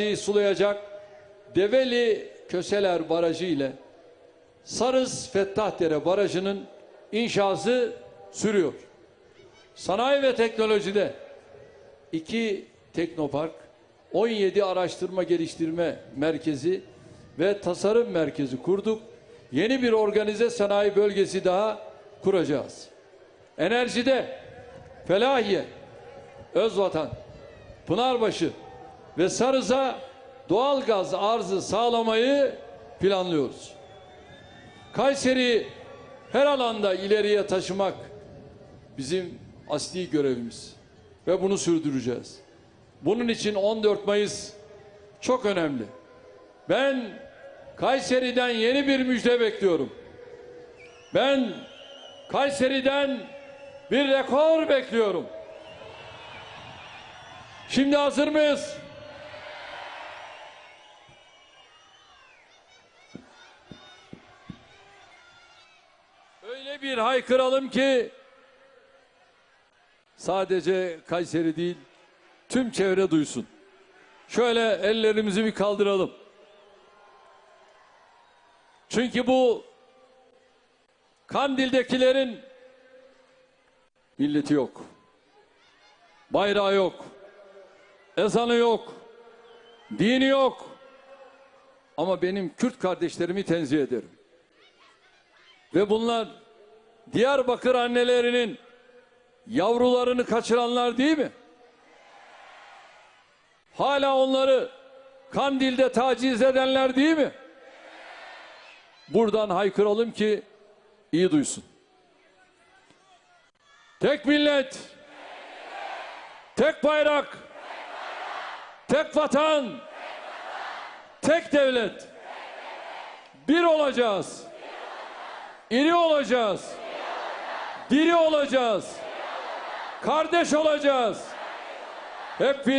araziyi sulayacak Develi Köseler Barajı ile Sarız Fettahdere Barajı'nın inşası sürüyor. Sanayi ve teknolojide iki teknopark, 17 araştırma geliştirme merkezi ve tasarım merkezi kurduk. Yeni bir organize sanayi bölgesi daha kuracağız. Enerjide Felahiye, Özvatan, Pınarbaşı ve Sarız'a doğal gaz arzı sağlamayı planlıyoruz. Kayseri her alanda ileriye taşımak bizim asli görevimiz ve bunu sürdüreceğiz. Bunun için 14 Mayıs çok önemli. Ben Kayseri'den yeni bir müjde bekliyorum. Ben Kayseri'den bir rekor bekliyorum. Şimdi hazır mıyız? Öyle bir haykıralım ki sadece Kayseri değil tüm çevre duysun. Şöyle ellerimizi bir kaldıralım. Çünkü bu Kandil'dekilerin milleti yok. Bayrağı yok. Ezanı yok. Dini yok. Ama benim Kürt kardeşlerimi tenzih ederim. Ve bunlar Diyarbakır annelerinin yavrularını kaçıranlar değil mi? Hala onları Kandil'de taciz edenler değil mi? Buradan haykıralım ki iyi duysun. Tek millet, tek bayrak, tek vatan, tek devlet. Bir olacağız. İri olacağız. Diri olacağız. Kardeş olacağız. Hep bir